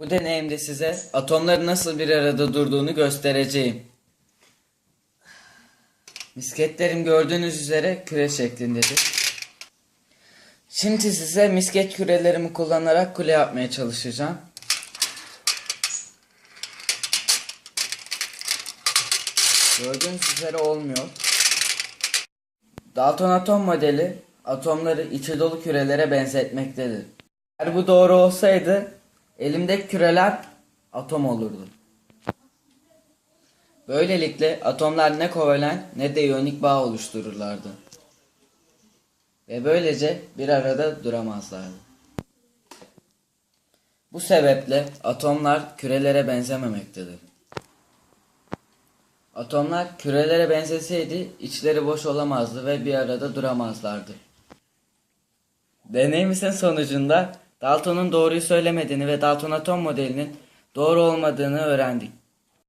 Bu deneyimde size atomların nasıl bir arada durduğunu göstereceğim. Misketlerim gördüğünüz üzere küre şeklindedir. Şimdi size misket kürelerimi kullanarak kule yapmaya çalışacağım. Gördüğünüz üzere olmuyor. Dalton atom modeli atomları içi dolu kürelere benzetmektedir. Eğer bu doğru olsaydı elimdeki küreler atom olurdu. Böylelikle atomlar ne kovalent ne de iyonik bağ oluştururlardı. Ve böylece bir arada duramazlardı. Bu sebeple atomlar kürelere benzememektedir. Atomlar kürelere benzeseydi içleri boş olamazdı ve bir arada duramazlardı. Deneyimizin sonucunda Dalton'un doğruyu söylemediğini ve Dalton atom modelinin doğru olmadığını öğrendik.